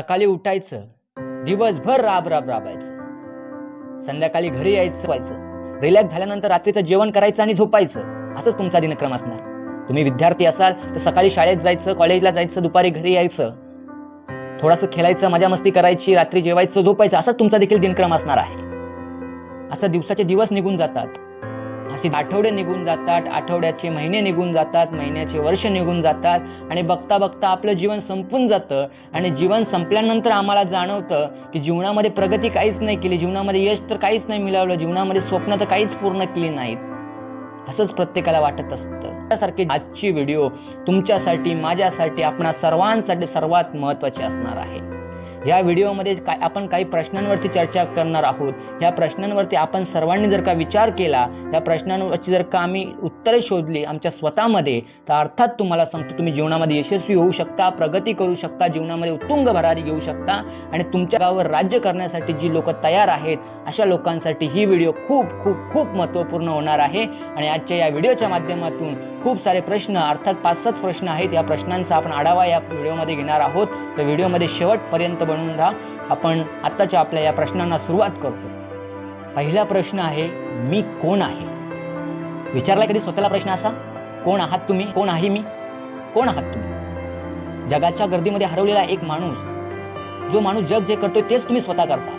सकाळी उठायचं दिवसभर राब राब राबायचं. संध्याकाळी घरी यायचं व्हायचं. रिलॅक्स झाल्यानंतर रात्रीचं जेवण करायचं आणि झोपायचं. असंच तुमचा दिनक्रम असणार. तुम्ही विद्यार्थी असाल तर सकाळी शाळेत जायचं कॉलेजला जायचं दुपारी घरी यायचं. थोडंसं खेळायचं मजा मस्ती करायची रात्री जेवायचं झोपायचं असाच तुमचा देखील दिनक्रम असणार आहे. असं दिवसाचे दिवस निघून जातात. असे आठवडे निघून जातात आठवड्याचे महिने निघून जातात महिन्याचे वर्ष निघून जातात आणि बघता बघता आपलं जीवन संपून जातं आणि जीवन संपल्यानंतर आम्हाला जाणवतं की जीवनामध्ये प्रगती काहीच नाही केली जीवनामध्ये यश तर काहीच नाही मिळवलं जीवनामध्ये स्वप्न तर काहीच पूर्ण केली नाहीत. असंच प्रत्येकाला वाटत असतं. त्यासारखी आजची व्हिडिओ तुमच्यासाठी माझ्यासाठी आपणा सर्वांसाठी सर्वात महत्त्वाची असणार आहे. या व्हिडिओमध्ये काय आपण काही प्रश्नांवरती चर्चा करणार आहोत. या प्रश्नांवरती आपण सर्वांनी जर का विचार केला या प्रश्नांवरची जर का आम्ही उत्तरे शोधली आमच्या स्वतःमध्ये तर अर्थात तुम्हाला सांगतो तुम्ही जीवनामध्ये यशस्वी होऊ शकता प्रगती करू शकता जीवनामध्ये उत्तुंग भरारी घेऊ शकता आणि तुमच्या गावावर राज्य करण्यासाठी जी लोक तयार आहेत अशा लोकांसाठी ही व्हिडिओ खूप खूप खूप महत्त्वपूर्ण होणार आहे. आणि आजच्या या व्हिडिओच्या माध्यमातून खूप सारे प्रश्न अर्थात पाच सात प्रश्न आहेत. या प्रश्नांचा आपण आढावा या व्हिडिओमध्ये घेणार आहोत. तर व्हिडिओमध्ये शेवटपर्यंत बनवून राहा. आपण आत्ताच्या आपल्या या प्रश्नांना सुरुवात करतो. पहिला प्रश्न आहे मी कोण आहे? विचारला कधी स्वतःला प्रश्न असा? कोण आहात तुम्ही? कोण आहे मी? कोण आहात तुम्ही? जगाच्या गर्दीमध्ये हरवलेला एक माणूस जो माणूस जग जे करतोय तेच तुम्ही स्वतः करता.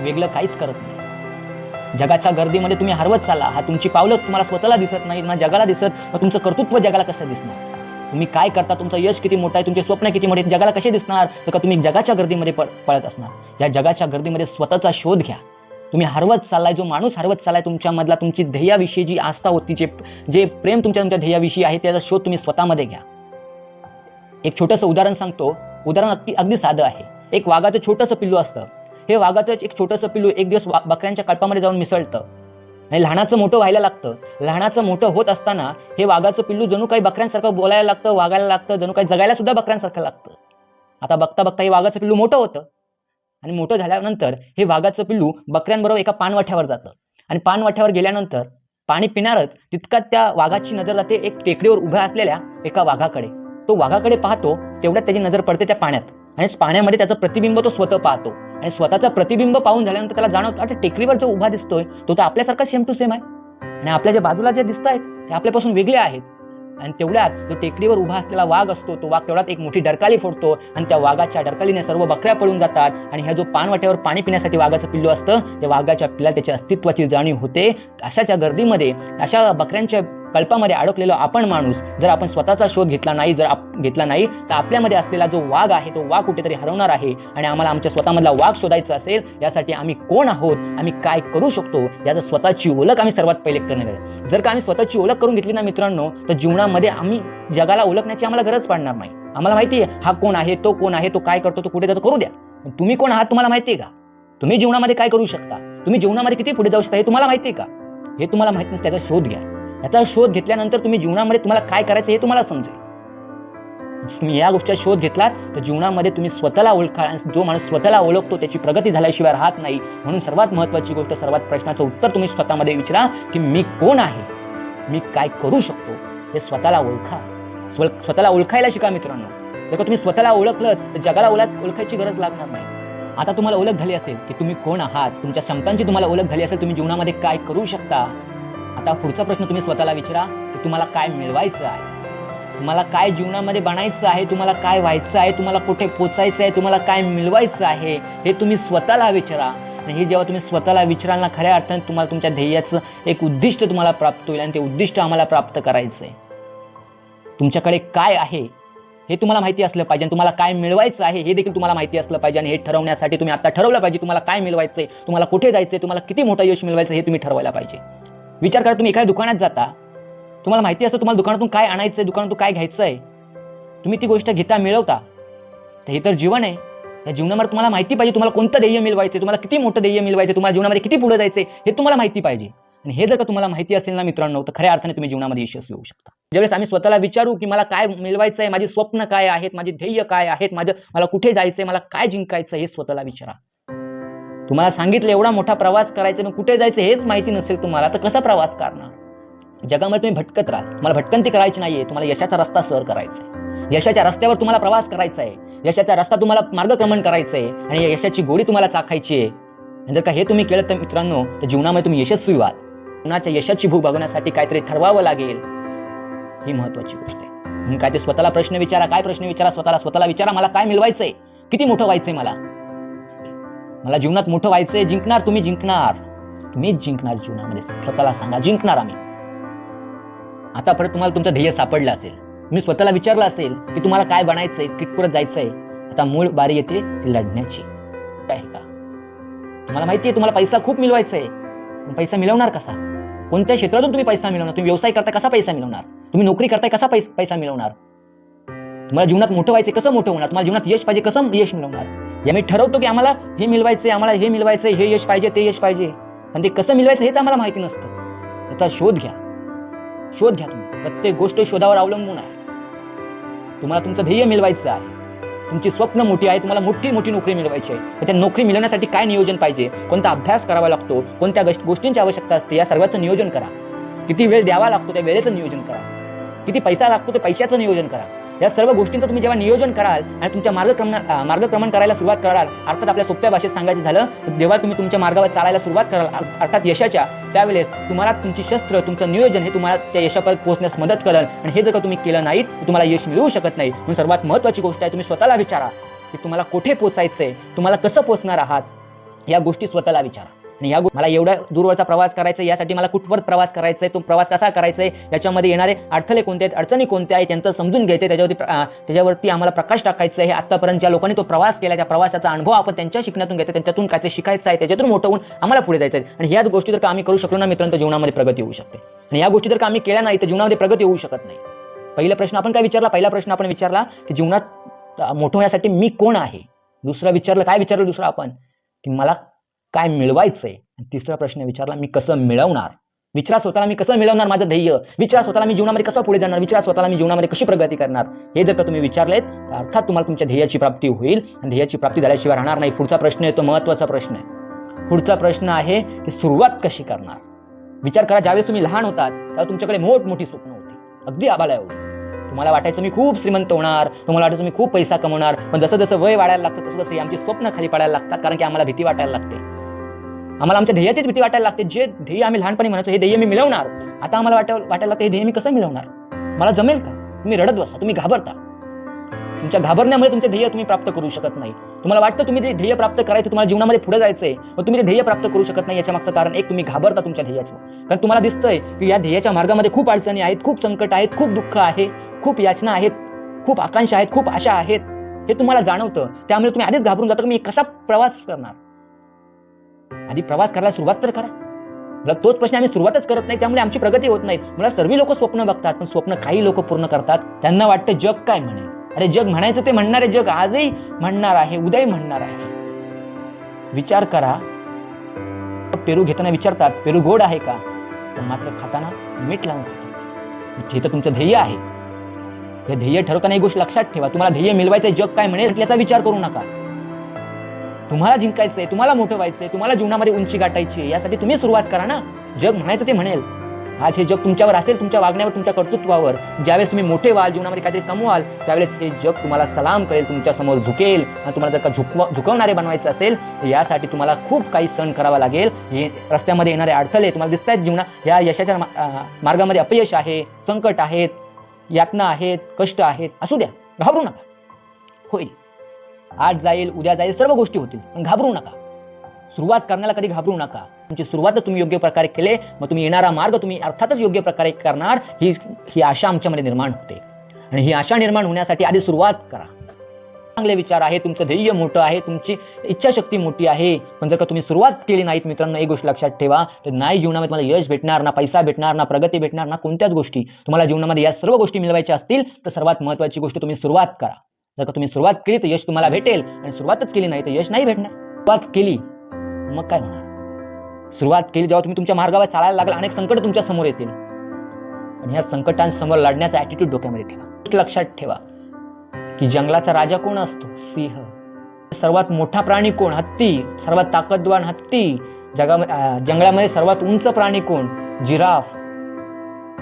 वेगळं काहीच करत नाही. जगाच्या गर्दीमध्ये तुम्ही हरवत चालला हा तुमची पावलं तुम्हाला स्वतःला दिसत नाही ना जगाला दिसत मग तुमचं कर्तृत्व जगाला कसं दिसणार? तुम्ही काय करता? तुमचं यश किती मोठं आहे? तुमचे स्वप्न किती मोठे जगाला कसे दिसणार? तर का तुम्ही जगाच्या गर्दीमध्ये पळत असणार? या जगाच्या गर्दीमध्ये स्वतःचा शोध घ्या. तुम्ही हरवत चाललाय जो माणूस हरवत चाललाय तुमच्यामधला तुमची ध्येयाविषयी जी आस्था होती जे जे प्रेम तुमच्या तुमच्या ध्येयाविषयी आहे त्याचा शोध तुम्ही स्वतःमध्ये घ्या. एक छोटंसं उदाहरण सांगतो. उदाहरण अगदी अगदी साधं आहे. एक वाघाचं छोटंसं पिल्लू असतं. हे वाघाचं एक छोटंसं पिल्लू एक दिवस वा- बकऱ्यांच्या कळपामध्ये जाऊन मिसळतं. आणि लहानाचं मोठं व्हायला लागतं. लहानाचं मोठं होत असताना हे वाघाचं पिल्लू जणू काही बकऱ्यांसारखं बोलायला लागतं वागायला लागतं जणू काही जगायला सुद्धा बकऱ्यांसारखं लागतं. आता बघता बघता हे वाघाचं पिल्लू मोठं होतं. आणि मोठं झाल्यानंतर हे वाघाचं पिल्लू बकऱ्यांबरोबर एका पानवाठ्यावर जातं. आणि पानवाठ्यावर गेल्यानंतर पाणी पिणारच तितक्यात त्या वाघाची नजर जाते एक टेकडीवर उभ्या असलेल्या एका वाघाकडे. तो वाघाकडे पाहतो तेवढ्यात त्याची नजर पडते त्या पाण्यात. आणि पाण्यामध्ये त्याचं प्रतिबिंब तो स्वतः पाहतो. आणि स्वतःचा प्रतिबिंब पाहून झाल्यानंतर त्याला जाणवतो अरे टेकडीवर जो उभा दिसतोय तो तर आपल्यासारखा सेम टू सेम आहे. आणि आपल्या ज्या बाजूला जे दिसत आहेत ते आपल्यापासून वेगळे आहेत. आणि तेवढ्यात जो टेकडीवर उभा असलेला वाघ असतो तो वाघ तेवढ्यात एक मोठी डरकाली फोडतो आणि त्या वाघाच्या डरकालीने सर्व बकऱ्या पळून जातात. आणि ह्या जो पानवाट्यावर पाणी पिण्यासाठी वाघाचं पिल्लू असतं त्या वाघाच्या पिल्ला त्याच्या अस्तित्वाची जाणीव होते. अशाच्या गर्दीमध्ये अशा बकऱ्यांच्या कल्पामध्ये अडकलेलो आपण माणूस जर आपण स्वतःचा शोध घेतला नाही जर घेतला नाही तर आपल्यामध्ये असलेला जो वाघ आहे तो वाघ कुठेतरी हरवणार आहे आणि आम्हाला आमच्या स्वतःमधला वाघ शोधायचा असेल यासाठी आम्ही कोण आहोत आम्ही काय करू शकतो याचं स्वतःची ओळख आम्ही सर्वात पहिले करणे जर का आम्ही स्वतःची ओळख करून घेतली ना मित्रांनो तर जीवनामध्ये आम्ही जगाला ओळखण्याची आम्हाला गरज पडणार नाही. आम्हाला माहिती आहे हा कोण आहे तो कोण आहे तो काय करतो तो कुठे जातो करू द्या. तुम्ही कोण आहात तुम्हाला माहिती आहे का? तुम्ही जीवनामध्ये काय करू शकता? तुम्ही जीवनामध्ये किती पुढे जाऊ शकता हे तुम्हाला माहिती आहे का? हे तुम्हाला माहीत नसते त्याचा शोध घ्या. याचा शोध घेतल्यानंतर तुम्ही जीवनामध्ये तुम्हाला काय करायचं हे तुम्हाला समजेल. तुम्ही या गोष्टीचा शोध घेतलात तर जीवनामध्ये तुम्ही स्वतःला ओळखा आणि जो माणूस स्वतःला ओळखतो त्याची प्रगती झाल्याशिवाय राहत नाही. म्हणून सर्वात महत्त्वाची गोष्ट सर्वात प्रश्नाचं उत्तर तुम्ही स्वतःमध्ये विचारा की मी कोण आहे? मी काय करू शकतो? हे स्वतःला ओळखा. स्व स्वतःला ओळखायला शिका मित्रांनो. जर का तुम्ही स्वतःला ओळखलं तर जगाला ओळख ओळखायची गरज लागणार नाही. आता तुम्हाला ओळख झाली असेल की तुम्ही कोण आहात? तुमच्या क्षमतांची तुम्हाला ओळख झाली असेल तुम्ही जीवनामध्ये काय करू शकता? आता पुढचा प्रश्न तुम्ही स्वतःला विचारा की तुम्हाला काय मिळवायचं आहे? तुम्हाला काय जीवनामध्ये बनायचं आहे? तुम्हाला काय व्हायचं आहे? तुम्हाला कुठे पोचायचं आहे? तुम्हाला काय मिळवायचं आहे? हे तुम्ही स्वतःला विचारा. आणि हे जेव्हा तुम्ही स्वतःला विचाराल ना खऱ्या अर्थाने तुम्हाला तुमच्या ध्येयाचं एक उद्दिष्ट तुम्हाला प्राप्त होईल आणि ते उद्दिष्ट आम्हाला प्राप्त करायचं आहे तुमच्याकडे काय आहे? हे तुम्हाला माहिती असलं पाहिजे. आणि तुम्हाला काय मिळवायचं आहे? हे देखील तुम्हाला माहिती असलं पाहिजे. आणि हे ठरवण्यासाठी तुम्ही आता ठरवलं पाहिजे तुम्हाला काय मिळवायचं आहे तुम्हाला कुठे जायचं आहे तुम्हाला किती मोठं यश मिळवायचं हे तुम्ही ठरवायला पाहिजे. विचार करा तुम्ही एखाद्या दुकानात जाता. तुम्हाला माहिती असतं तुम्हाला दुकानातून काय आणायचं आहे दुकानातून काय घ्यायचं आहे तुम्ही ती गोष्ट घेता मिळवता. तर हे तर जीवन आहे. या जीवनामध्ये तुम्हाला माहिती पाहिजे तुम्हाला कोणतं ध्येय मिळवायचं तुम्हाला किती मोठं ध्येय मिळवायचं तुम्हाला जीवनामध्ये किती पुढे जायचं हे तुम्हाला माहिती पाहिजे. आणि हे जर का तुम्हाला माहिती असेल ना मित्रांनो तर खऱ्या अर्थाने तुम्ही जीवनामध्ये यशस्वी होऊ शकता. ज्यावेळेस आम्ही स्वतःला विचारू की मला काय मिळवायचं आहे माझी स्वप्न काय आहेत माझे ध्येय काय आहेत माझं मला कुठे जायचं आहे मला काय जिंकायचं हे स्वतःला विचारा. तुम्हाला सांगितलं एवढा मोठा प्रवास करायचा मग कुठे जायचं हेच माहिती नसेल तुम्हाला तर कसा प्रवास करणार? जगामध्ये तुम्ही भटकत राहाल तुम्हाला भटकंती करायची नाहीये. तुम्हाला यशाचा रस्ता सर करायचा आहे यशाच्या रस्त्यावर तुम्हाला प्रवास करायचा आहे यशाचा रस्ता तुम्हाला मार्गक्रमण करायचं आहे आणि या यशाची गोडी तुम्हाला चाखायची आहे जर का हे तुम्ही केलं तर मित्रांनो तर जीवनामध्ये तुम्ही यशस्वी व्हाल. कुणाच्या यशाची भूक भागवण्यासाठी काहीतरी ठरवावं लागेल. ही महत्वाची गोष्ट आहे. म्हणून काय ते स्वतःला प्रश्न विचारा काय प्रश्न विचारा स्वतःला स्वतःला विचारा मला काय मिळवायचंय? किती मोठं व्हायचंय मला? मला जीवनात मोठं व्हायचंय जिंकणार तुम्ही जिंकणार. तुम्हीच जिंकणार जीवनामध्ये. स्वतःला सांगा जिंकणार आम्ही. आता परत तुम्हाला तुमचं ध्येय सापडलं असेल. मी स्वतःला विचारलं असेल की तुम्हाला काय बनायचंय कितपुरत जायचंय आता मूळ बारी येते ती लढण्याची. आहे का? तुम्हाला माहिती आहे तुम्हाला पैसा खूप मिळवायचा आहे पैसा मिळवणार कसा? कोणत्या क्षेत्रातून तुम्ही पैसा मिळवणार? तुम्ही व्यवसाय करता कसा पैसा मिळवणार? तुम्ही नोकरी करताय कसा पैसा मिळवणार? तुम्हाला जीवनात मोठं व्हायचं कसं मोठं होणार? तुम्हाला जीवनात यश पाहिजे कसं यश मिळवणार? या मी ठरवतो की आम्हाला हे मिळवायचंय आम्हाला हे मिळवायचंय हे यश पाहिजे ते यश पाहिजे. पण ते कसं मिळवायचं हेच आम्हाला माहिती नसतं. त्याचा शोध घ्या. शोध घ्या तुम्ही. प्रत्येक गोष्ट शोधावर अवलंबून आहे. तुम्हाला तुमचं ध्येय मिळवायचं आहे. तुमची स्वप्न मोठी आहे तुम्हाला मोठी मोठी नोकरी मिळवायची आहे. तर त्या नोकरी मिळवण्यासाठी काय नियोजन पाहिजे? कोणता अभ्यास करावा लागतो? कोणत्या गोष्टींची आवश्यकता असते? या सर्वांचं नियोजन करा. किती वेळ द्यावा लागतो त्या वेळेचं नियोजन करा. किती पैसा लागतो ते पैशाचं नियोजन करा. या सर्व गोष्टींचं तुम्ही जेव्हा नियोजन कराल आणि तुमच्या मार्गक्रमण मार्गक्रमण करायला सुरुवात कराल अर्थात आपल्या सोप्या भाषेत सांगायचं झालं जेव्हा तुम्ही तुमच्या मार्गावर चालायला सुरुवात कराल अर्थात यशाच्या त्यावेळेस तुम्हाला तुमची शस्त्र तुमचं नियोजन हे तुम्हाला त्या यशापर्यंत पोहोचण्यास मदत करेल. आणि हे जर का तुम्ही केलं नाहीत तर तुम्हाला यश मिळवू शकत नाही. म्हणून सर्वात महत्त्वाची गोष्ट आहे तुम्ही स्वतःला विचारा की तुम्हाला कुठे पोचायचंय तुम्हाला कसं पोचणार आहात या गोष्टी स्वतःला विचारा. आणि या मला एवढा दूरवरचा प्रवास करायचा यासाठी मला कुठवर प्रवास करायचा आहे तो प्रवास कसा करायचा आहे याच्यामध्ये येणारे अडथळे कोणते आहेत अडचणी कोणत्या आहेत त्यांचं समजून घ्यायचं त्याच्यावरती त्याच्यावरती आम्हाला प्रकाश टाकायचा आहे आतापर्यंत ज्या लोकांनी तो प्रवास केला त्या प्रवासाचा अनुभव आपण त्यांच्या शिकण्यातून घ्यायचा आहे, त्यांच्यातून काहीतरी शिकायचं आहे त्याच्यातून मोठं होऊन आम्हाला पुढे जायचं आहे आणि ह्याच गोष्टी जर का आम्ही करू शकलो ना मित्रांनो तर जीवनामध्ये प्रगती होऊ शकते. आणि या गोष्टी जर का आम्ही केल्या नाही तर जीवनामध्ये प्रगती होऊ शकत नाही. पहिला प्रश्न आपण काय विचारला? पहिला प्रश्न आपण विचारला की जीवनात मोठं होण्यासाठी मी कोण आहे? दुसरं विचारलं काय विचारलं दुसरं आपण? की मला काय मिळवायचंय? आणि तिसरा प्रश्न विचारला मी कसं मिळवणार? विचारा स्वतःला मी कसं मिळवणार माझं ध्येय? विचारा स्वतःला मी जीवनामध्ये कसं पुढे जाणार? विचारा स्वतःला मी जीवनामध्ये कशी प्रगती करणार? हे जर का तुम्ही विचारलेत तर अर्थात तुम्हाला तुमच्या ध्येयाची प्राप्ती होईल. आणि ध्येयाची प्राप्ती झाल्याशिवाय राहणार नाही. पुढचा प्रश्न आहे तो महत्त्वाचा प्रश्न आहे. पुढचा प्रश्न आहे की सुरुवात कशी करणार? विचार करा ज्यावेळेस तुम्ही लहान होतात तेव्हा तुमच्याकडे मोठमोठी स्वप्न होती. अगदी आबाळा एवढी. तुम्हाला वाटायचं मी खूप श्रीमंत होणार. तुम्हाला वाटायचं मी खूप पैसा कमवणार. पण जसं जसं वय वाढायला लागतं तसं तसं आमची स्वप्न खाली पडायला लागतात कारण की आम्हाला भीती वाटायला लागते. आम्हाला आमच्या ध्येयाचीच भीती वाटायला लागते. जे ध्येय आम्ही लहानपणी म्हणायचो हे ध्येय मी मिळवणार. आता आम्हाला वाटा वाटायला लागतं हे ध्येय मी कसं मिळवणार? मला जमेल का? तुम्ही रडत बसता तुम्ही घाबरता. तुमच्या घाबरण्यामुळे तुमचे ध्येय तुम्ही प्राप्त करू शकत नाही. तुम्हाला वाटतं तुम्ही ते ध्येय प्राप्त करायचं तुम्हाला जीवनामध्ये पुढे जायचंय मग तुम्ही ते ध्येय प्राप्त करू शकत नाही याच्या मागचं कारण एक तुम्ही घाबरता तुमच्या ध्येयाचं. कारण तुम्हाला दिसतंय की या ध्येयाच्या मार्गामध्ये खूप अडचणी आहेत खूप संकट आहेत खूप दुःख आहे खूप याचना आहेत खूप आकांक्षा आहेत खूप आशा आहेत. हे तुम्हाला जाणवतं. त्यामुळे तुम्ही आधीच घाबरून जाता की मी कसा प्रवास करणार? आधी प्रवास करायला सुरुवात तर करा. मला तोच प्रश्न आम्ही सुरुवातच करत नाही त्यामुळे आमची प्रगती होत नाही. मला सर्व लोक स्वप्न बघतात पण स्वप्न काही लोक पूर्ण करतात. त्यांना वाटतं जग काय म्हणे अरे जग म्हणायचं ते म्हणणारे जग आजही म्हणणार आहे उद्याही म्हणणार आहे. विचार करा. पेरू घेताना विचारतात पेरू गोड आहे का? पण मात्र खाताना मीठ लावून खातात हे तर तुमचं ध्येय आहे. हे ध्येय ठरवताना एक गोष्ट लक्षात ठेवा. तुम्हाला ध्येय मिळवायचं जग काय म्हणेल याचा विचार करू नका. तुम्हाला जिंकायचं आहे तुम्हाला मोठं व्हायचंय तुम्हाला जीवनामध्ये उंची गाठायची आहे यासाठी तुम्ही सुरुवात करा ना. जग म्हणायचं ते म्हणेल. आज हे जग तुमच्यावर असेल तुमच्या वागण्यावर तुमच्या कर्तृत्वावर. ज्यावेळेस तुम्ही मोठे व्हाल जीवनामध्ये काहीतरी कमवाल त्यावेळेस हे जग तुम्हाला सलाम करेल तुमच्यासमोर झुकेल. आणि तुम्हाला जर का झुकवा झुकवणारे बनवायचं असेल यासाठी तुम्हाला खूप काही सण करावा लागेल. हे रस्त्यामध्ये येणारे अडथळे तुम्हाला दिसत आहेत जीवना या यशाच्या मार्गामध्ये अपयश आहे संकट आहेत यातना आहेत कष्ट आहेत. असू द्या घाबरू नका. होईल. आज जाईल उद्या जाईल सर्व गोष्टी होतील. पण घाबरू नका. सुरुवात करण्याला कधी घाबरू नका. तुमची सुरुवात तुम्ही योग्य प्रकारे केले मग तुम्ही येणारा मार्ग तुम्ही अर्थातच योग्य प्रकारे करणार ही ही आशा आमच्यामध्ये निर्माण होते. आणि ही आशा निर्माण होण्यासाठी आधी सुरुवात करा. चांगले विचार आहे तुमचं ध्येय मोठं आहे तुमची इच्छाशक्ती मोठी आहे. पण जर का तुम्ही सुरुवात केली नाहीत मित्रांनो एक गोष्ट लक्षात ठेवा तर नाही जीवनामध्ये तुम्हाला यश भेटणार ना पैसा भेटणार ना प्रगती भेटणार ना कोणत्याच गोष्टी. तुम्हाला जीवनामध्ये या सर्व गोष्टी मिळवायच्या असतील तर सर्वात महत्त्वाची गोष्ट तुम्ही सुरुवात करा. जर का तुम्ही सुरुवात केली तर यश तुम्हाला भेटेल. आणि सुरुवातच केली नाही तर यश नाही भेटणार. सुरुवात केली मग काय होणार? सुरुवात केली जेव्हा तुम्ही तुमच्या मार्गावर चालायला लागला अनेक संकट तुमच्यासमोर येतील. आणि ह्या संकटांसमोर लढण्याचा ॲटिट्यूड डोक्यामध्ये ठेवा. लक्षात ठेवा की जंगलाचा राजा कोण असतो? सिंह. सर्वात मोठा प्राणी कोण? हत्ती. सर्वात ताकदवान हत्ती. जगामध्ये जंगलामध्ये सर्वात उंच प्राणी कोण? जिराफ.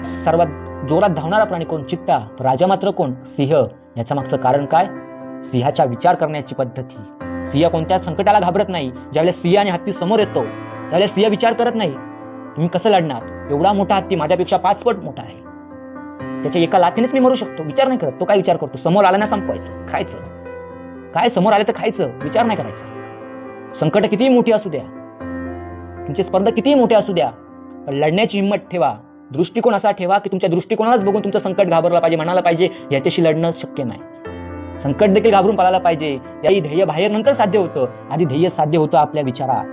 सर्वात जोरात धावणारा प्राणी कोण? चित्ता. राजा मात्र कोण? सिंह. याचा मागचं कारण काय? सिंहाच्या विचार करण्याची पद्धती. सिंह कोणत्या संकटाला घाबरत नाही ज्यावेळेस सिंह आणि हत्ती समोर येतो त्यावेळेस सिंह विचार करत नाही तुम्ही कसं लढणार? एवढा मोठा हत्ती माझ्यापेक्षा पाच पट मोठा आहे. त्याच्या एका लाथीनेच मी मरू शकतो विचार नाही करत तो काय विचार करतो? समोर आला ना संपवायचं खायचं. काय समोर आलं तर खायचं विचार नाही करायचा. संकट कितीही मोठी असू द्या तुमचे स्पर्धा कितीही मोठी असू द्या पण लढण्याची हिंमत ठेवा. दृष्टिकोन असा ठेवा की तुमच्या दृष्टिकोनालाच बघून तुमचं संकट घाबरलं पाहिजे म्हणायला पाहिजे याच्याशी लढणं शक्य नाही. संकट देखील घाबरून पाळायला पाहिजे. याही ध्येय बाहेर नंतर साध्य होतं. आधी ध्येय साध्य होतं आपल्या विचारात.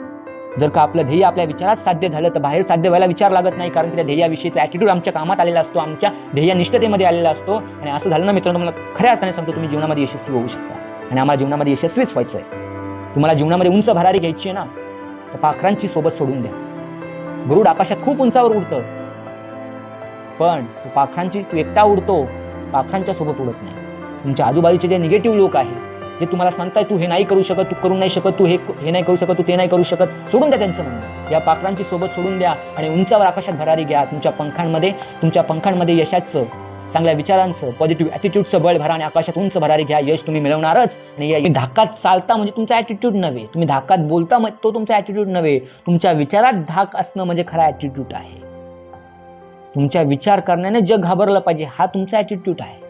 जर का आपलं ध्येय आपल्या विचारात साध्य झालं तर बाहेर साध्य व्हायला विचार लागत नाही कारण की त्या ध्येयाविषयीचा ॲटिट्यूड आमच्या कामात आलेला असतो आमच्या ध्येयनिष्ठतेमध्ये आलेला असतो. आणि असं झालं ना मित्रांनो मला खऱ्या अर्थाने सांगतो तुम्ही जीवनामध्ये यशस्वी होऊ शकता. आणि आम्हाला जीवनामध्ये यशस्वीच व्हायचं आहे तुम्हाला जीवनामध्ये उंच भरारी घ्यायची आहे ना तर पाखरांची सोबत सोडून द्या. गरुड आकाशात खूप उंचावर उडतं. पण पाखरांची तू एकटा उडतो पाखरांच्या सोबत उडत नाही. तुमच्या आजूबाजूचे जे निगेटिव्ह लोक आहेत जे तुम्हाला सांगताय तू हे नाही करू शकत तू करू नाही शकत तू हे हे नाही करू शकत तू ते नाही करू शकत सोडून द्या त्यांचं म्हणणं. या पाखरांची सोबत सोडून द्या आणि उंचावर आकाशात भरारी घ्या. तुमच्या पंखांमध्ये तुमच्या पंखांमध्ये यशाचं चांगल्या विचारांचं पॉझिटिव्ह ॲटिट्यूडचं बळ भरा आणि आकाशात उंच भरारी घ्या. यश तुम्ही मिळवणारच आणि या धाकात चालता म्हणजे तुमचा ॲटिट्यूड नव्हे. तुम्ही धाकात बोलता मग तो तुमचा ॲटिट्यूड नव्हे. तुमच्या विचारात धाक असणं म्हणजे खरा ॲटिट्यूड आहे. तुमचा विचार करण्याने जग घाबरलं पाहिजे. हा तुमचा ॲटिट्यूड आहे.